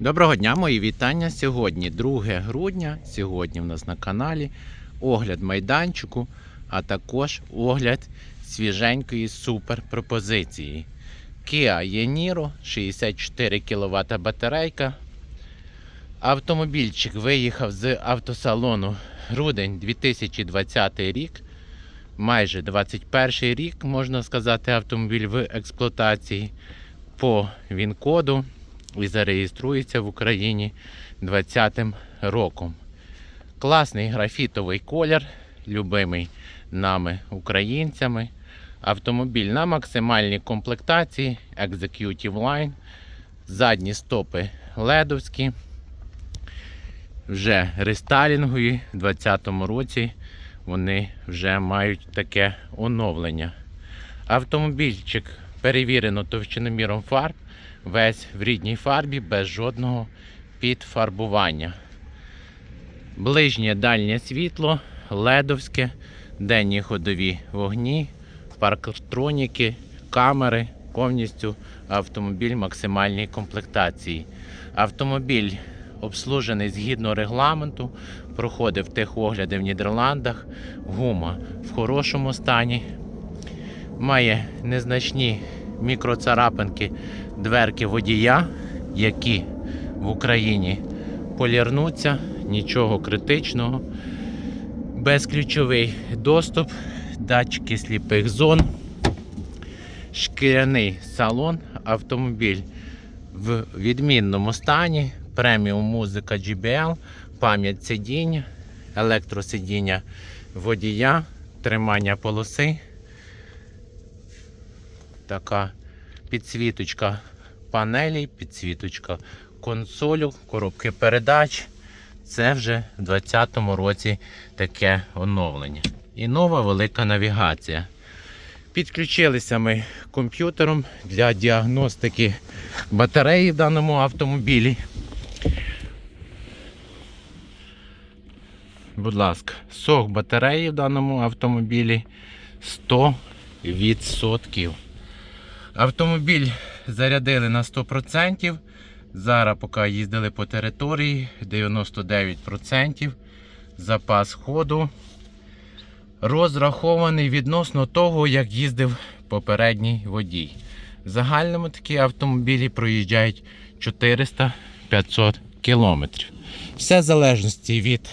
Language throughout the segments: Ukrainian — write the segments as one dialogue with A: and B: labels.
A: Доброго дня, мої вітання. Сьогодні 2 грудня. Сьогодні в нас на каналі огляд майданчику, а також огляд свіженької суперпропозиції. Kia Yeniro 64 кВт батарейка. Автомобільчик виїхав з автосалону грудень 2020 рік. Майже 21 рік, можна сказати, автомобіль в експлуатації по ВІН-коду і зареєструється в Україні 2020 роком. Класний графітовий колір, любимий нами українцями. Автомобіль на максимальній комплектації Executive Line. Задні стопи ледовські. Вже рестайлінгові в 2020 році вони вже мають таке оновлення. Автомобільчик перевірено товщиноміром фарб, весь в рідній фарбі без жодного підфарбування. Ближнє дальнє світло, ледовське, денні ходові вогні, парктроніки, камери, повністю автомобіль максимальній комплектації. Автомобіль обслужений згідно регламенту, проходив техогляди в Нідерландах, гума в хорошому стані, має незначні мікроцарапинки дверки водія, які в Україні полірнуться, нічого критичного. Безключовий доступ, датчики сліпих зон, шкіряний салон, автомобіль в відмінному стані, преміум музика GBL, пам'ять сидіння, електросидіння водія, тримання полоси. Така підсвіточка панелей, підсвіточка консолю, коробки передач. Це вже в 2020 році таке оновлення. І нова велика навігація. Підключилися ми комп'ютером для діагностики батареї в даному автомобілі. Будь ласка, сок батареї в даному автомобілі 100%. Автомобіль зарядили на 100%. Зараз, поки їздили по території, 99% запас ходу. Розрахований відносно того, як їздив попередній водій. В загальному такі автомобілі проїжджають 400-500 кілометрів. Все в залежності від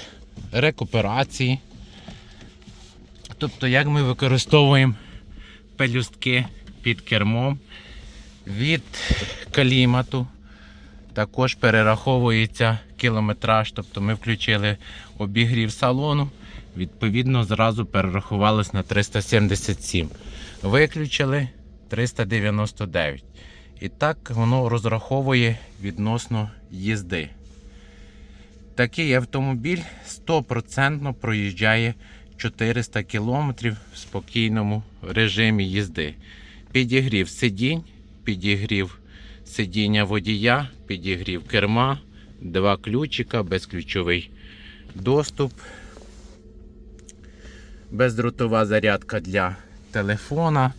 A: рекуперації. Тобто, як ми використовуємо пелюстки під кермом від клімату. Також перераховується кілометраж, тобто ми включили обігрів салону, відповідно, зразу перерахувалось на 377. Виключили 399. І так воно розраховує відносно їзди. Такий автомобіль 100% проїжджає 400 км в спокійному режимі їзди. Підігрів сидінь, підігрів сидіння водія, підігрів керма, два ключика, безключовий доступ, бездротова зарядка для телефона,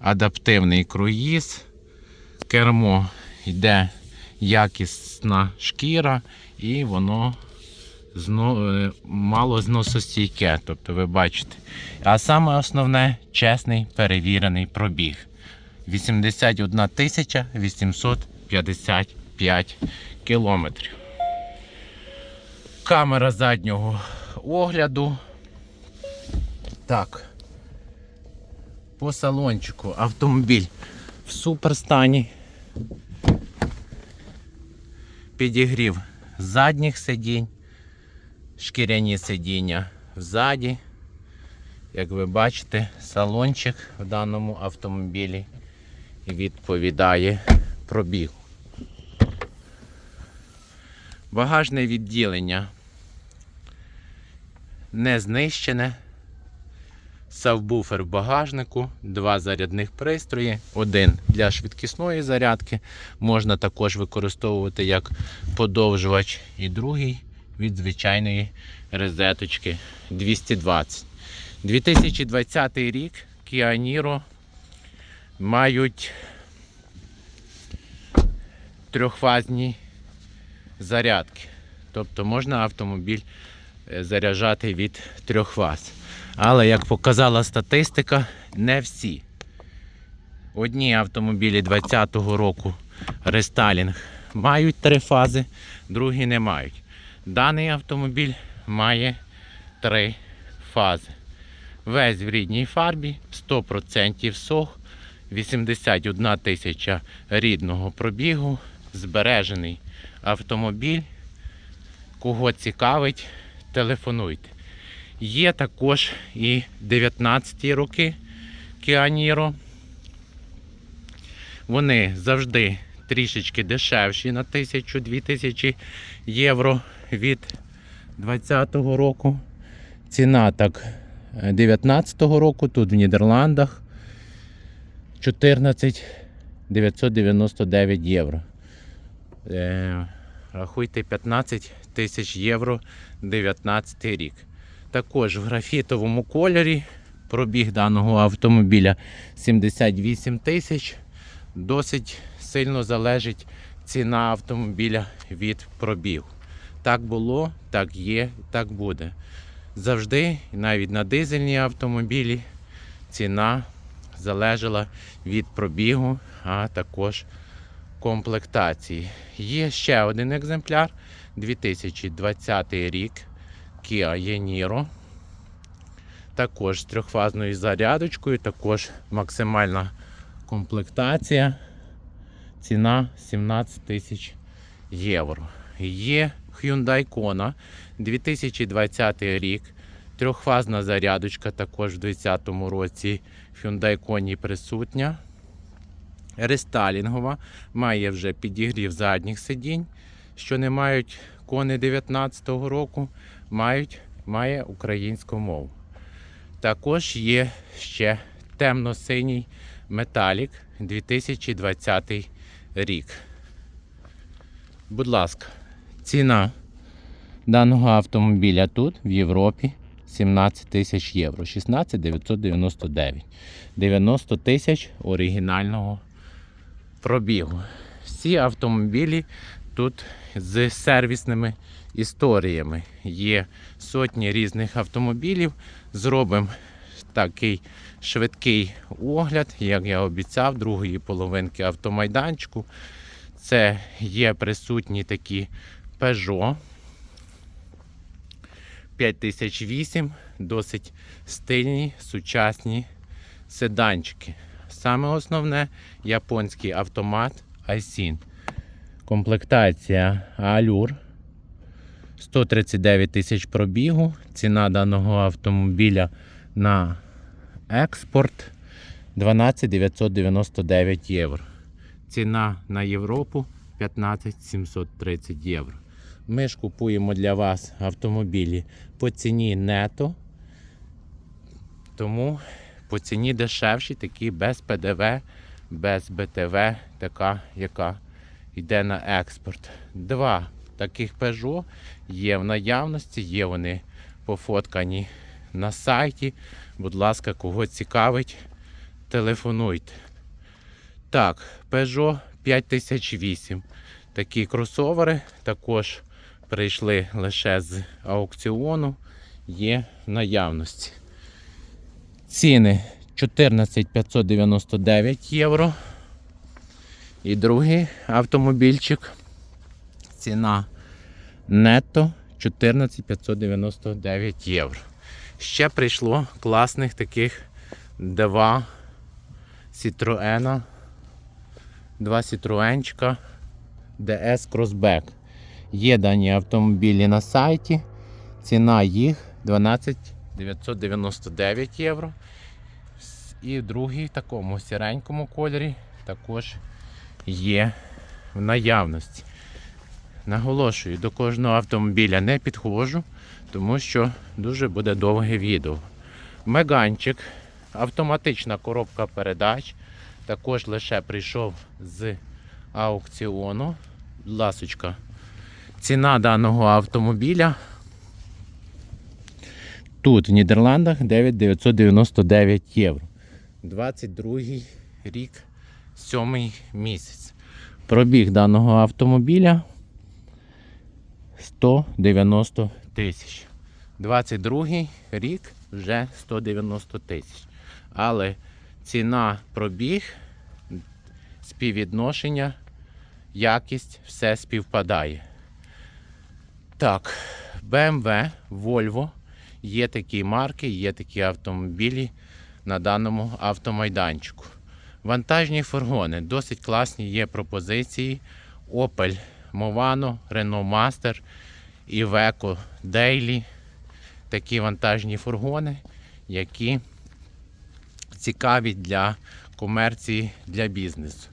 A: адаптивний круїз, кермо йде якісна шкіра і воно зно, е, мало зносостійке, тобто ви бачите. А саме основне чесний перевірений пробіг. 81 тисяча 855 кілометрів. Камера заднього огляду. Так. По салончику автомобіль в суперстані. Підігрів задніх сидінь, шкіряні сидіння взаді. Як ви бачите, салончик в даному автомобілі відповідає пробігу. Багажне відділення не знищене. Сабвуфер в багажнику, два зарядних пристрої, один для швидкісної зарядки. Можна також використовувати як подовжувач, і другий від звичайної розеточки 220. 2020 рік Niro мають трьохфазні зарядки. Тобто можна автомобіль е, заряджати від трьох фаз. Але як показала статистика, не всі. Одні автомобілі 2020 року рестайлінг мають три фази, другі не мають. Даний автомобіль має три фази. Весь в рідній фарбі, 100% сох, 81 тисяча рідного пробігу, збережений автомобіль. Кого цікавить, телефонуйте. Є також і 19 ті роки Niro. Вони завжди трішечки дешевші на 1000-2000 євро від 2020 року. Ціна так 2019 року тут в Нідерландах 14 999 євро. Е, рахуйте 15 тисяч євро 19 рік. Також в графітовому кольорі пробіг даного автомобіля 78 тисяч. Досить сильно залежить ціна автомобіля від пробігу. Так було, так є, так буде. Завжди, навіть на дизельні автомобілі, ціна залежала від пробігу, а також комплектації. Є ще один екземпляр 2020 рік Kia Yeniro. Також з трьохфазною зарядочкою, також максимальна комплектація. Ціна 17 тисяч євро. Є Hyundai Kona 2020 рік. Трьохфазна зарядочка також в 2020 році Hyundai Kona присутня. Рестайлінгова, має вже підігрів задніх сидінь, що не мають кони 2019 року, мають, має українську мову. Також є ще темно-синій металік 2020 рік. Будь ласка, ціна даного автомобіля тут, в Європі, 17 тисяч євро, 16 999. 90 тисяч оригінального пробігу. Всі автомобілі тут з сервісними історіями. Є сотні різних автомобілів. Зробимо такий швидкий огляд, як я обіцяв, другої половинки автомайданчику. Це є присутні такі Peugeot 5008, досить стильні, сучасні седанчики. Саме основне японський автомат Aisin. Комплектація Allure. 139 тисяч пробігу. Ціна даного автомобіля на експорт 12 999 євро. Ціна на Європу 15 730 євро. Ми ж купуємо для вас автомобілі по ціні нето. Тому по ціні дешевші, такі без ПДВ, без БТВ, така, яка йде на експорт. Два таких Peugeot є в наявності, є вони пофоткані на сайті. Будь ласка, кого цікавить, телефонуйте. Так, Peugeot 5008. Такі кросовери також прийшли лише з аукціону, є в наявності. Ціни 14 599 євро. І другий автомобільчик. Ціна нетто 14 599 євро. Ще прийшло класних таких два Citroena, два Citroenчика DS Crossback. Є дані автомобілі на сайті. Ціна їх 12 999 євро. І в другій в такому сіренькому кольорі також є в наявності. Наголошую, до кожного автомобіля не підходжу, тому що дуже буде довге відео. Меганчик, автоматична коробка передач. Також лише прийшов з аукціону. Ласочка. Ціна даного автомобіля тут в Нідерландах 9999 євро. 22 рік, 7 місяць. Пробіг даного автомобіля 190 тисяч. 22 рік вже 190 тисяч. Але ціна пробіг, співвідношення, якість, все співпадає. Так, BMW, Volvo, є такі марки, є такі автомобілі на даному автомайданчику. Вантажні фургони, досить класні є пропозиції. Opel Movano, Renault Master, Iveco Daily. Такі вантажні фургони, які цікаві для комерції, для бізнесу.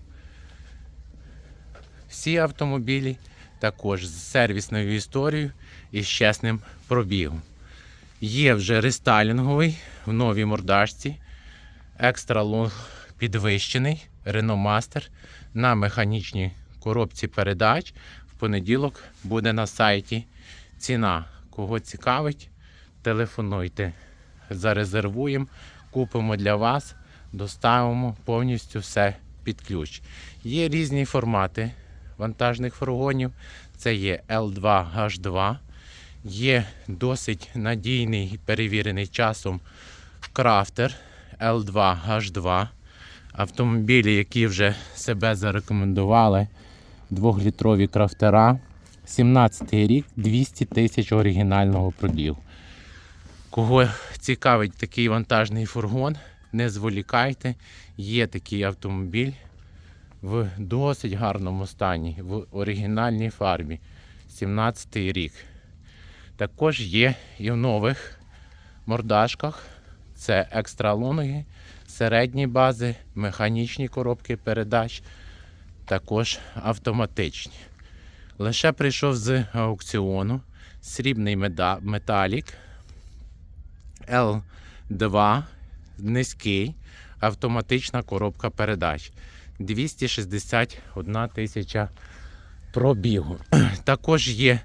A: Всі автомобілі також з сервісною історією і з чесним пробігом. Є вже рестайлінговий в новій мордашці, екстра лонг підвищений Renault Master на механічній коробці передач. В понеділок буде на сайті ціна. Кого цікавить, телефонуйте. Зарезервуємо, купимо для вас, доставимо повністю все під ключ. Є різні формати вантажних фургонів. Це є L2H2. Є досить надійний і перевірений часом крафтер L2H2. Автомобілі, які вже себе зарекомендували. Двохлітрові крафтера. 17 рік, 200 тисяч оригінального пробігу. Кого цікавить такий вантажний фургон, не зволікайте. Є такий автомобіль в досить гарному стані, в оригінальній фарбі. 17 рік. Також є і в нових мордашках. Це екстралоноги, середні бази, механічні коробки передач, також автоматичні. Лише прийшов з аукціону срібний металік L2 низький, автоматична коробка передач. 261 тисяча пробігу. Також є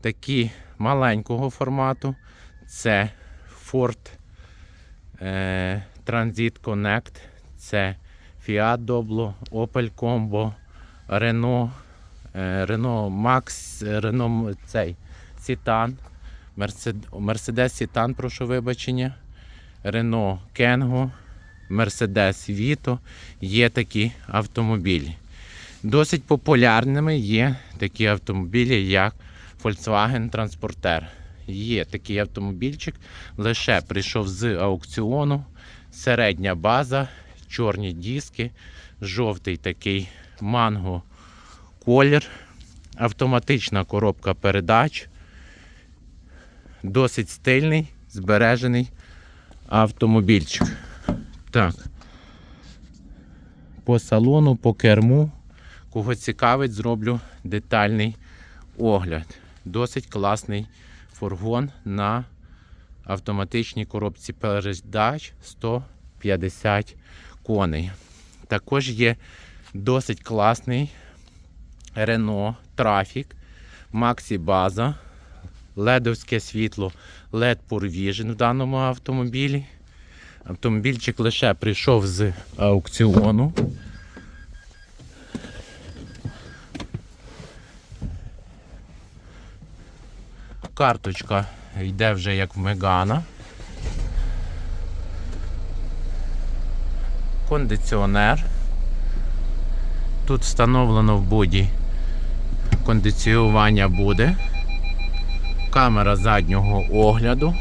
A: такі маленького формату. Це Ford е, Transit Connect, це Fiat Doblo, Opel Combo, Renault, е, Renault Max, е, Renault цей Citan, Mercedes Citan, прошу вибачення, Renault Kengo, Mercedes Vito. Є такі автомобілі. Досить популярними є такі автомобілі, як Volkswagen Transporter. Є такий автомобільчик, лише прийшов з аукціону, середня база, чорні диски, жовтий такий манго колір, автоматична коробка передач, досить стильний, збережений автомобільчик. Так. По салону, по керму. Кого цікавить, зроблю детальний огляд. Досить класний фургон на автоматичній коробці передач 150 коней. Також є досить класний Renault Traffic, Maxi База, ледовське світло LED Pure Vision в даному автомобілі. Автомобільчик лише прийшов з аукціону. Карточка йде вже як в Мегана. Кондиціонер. Тут встановлено в буді кондиціювання буде. Камера заднього огляду.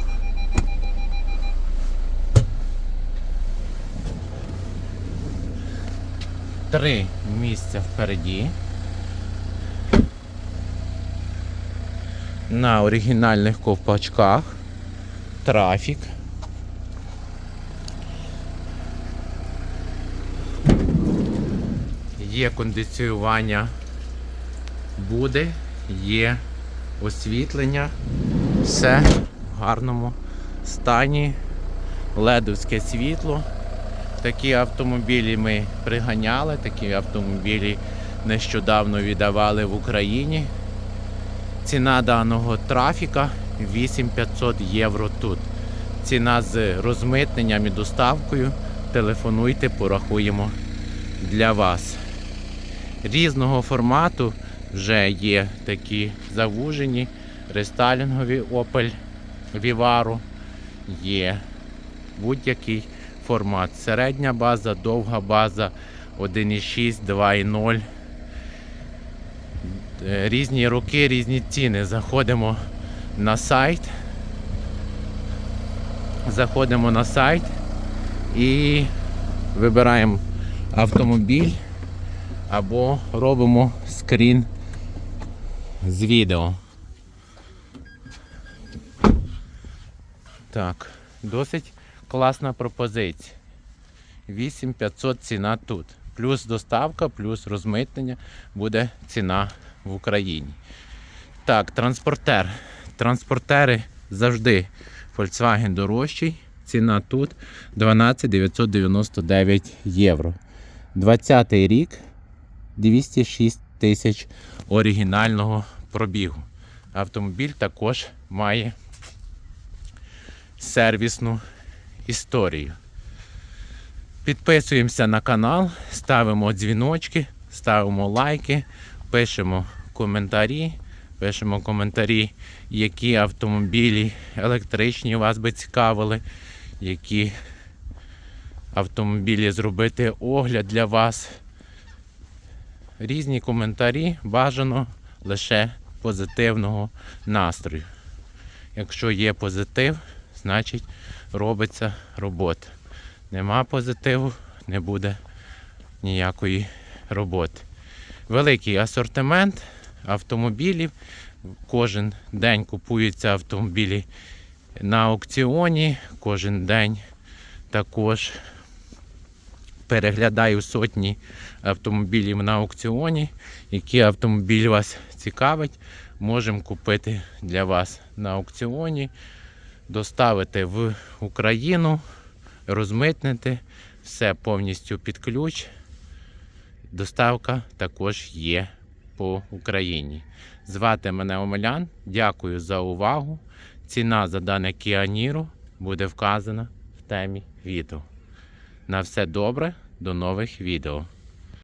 A: Три місця впереді. На оригінальних ковпачках. Трафік. Є кондиціювання буде, є освітлення, все в гарному стані, ледовське світло. Такі автомобілі ми приганяли, такі автомобілі нещодавно віддавали в Україні. Ціна даного трафіка 8500 євро тут. Ціна з розмитненням і доставкою. Телефонуйте, порахуємо для вас. Різного формату вже є такі завужені рестайлінгові Opel Vivaro, є будь-який формат. Середня база, довга база 1,6, 2,0. Е, Різні роки, різні ціни. Заходимо на сайт. Заходимо на сайт і вибираємо автомобіль або робимо скрін з відео. Так, досить класна пропозиція. 8500 ціна тут. Плюс доставка, плюс розмитнення буде ціна в Україні. Так, транспортер. Транспортери завжди Volkswagen дорожчий. Ціна тут 12 999 євро. 20 рік 206 тисяч оригінального пробігу. Автомобіль також має сервісну історію. Підписуємося на канал, ставимо дзвіночки, ставимо лайки, пишемо коментарі. Пишемо коментарі, які автомобілі електричні вас би цікавили, які автомобілі зробити огляд для вас. Різні коментарі бажано лише позитивного настрою. Якщо є позитив, значить робиться робота. Нема позитиву, не буде ніякої роботи. Великий асортимент автомобілів. Кожен день купуються автомобілі на аукціоні, кожен день також переглядаю сотні автомобілів на аукціоні. Які автомобіль вас цікавить, можемо купити для вас на аукціоні, доставити в Україну, розмитнити, все повністю під ключ. Доставка також є по Україні. Звати мене Омелян. Дякую за увагу. Ціна за дане Niro буде вказана в темі відео. На все добре, до нових відео.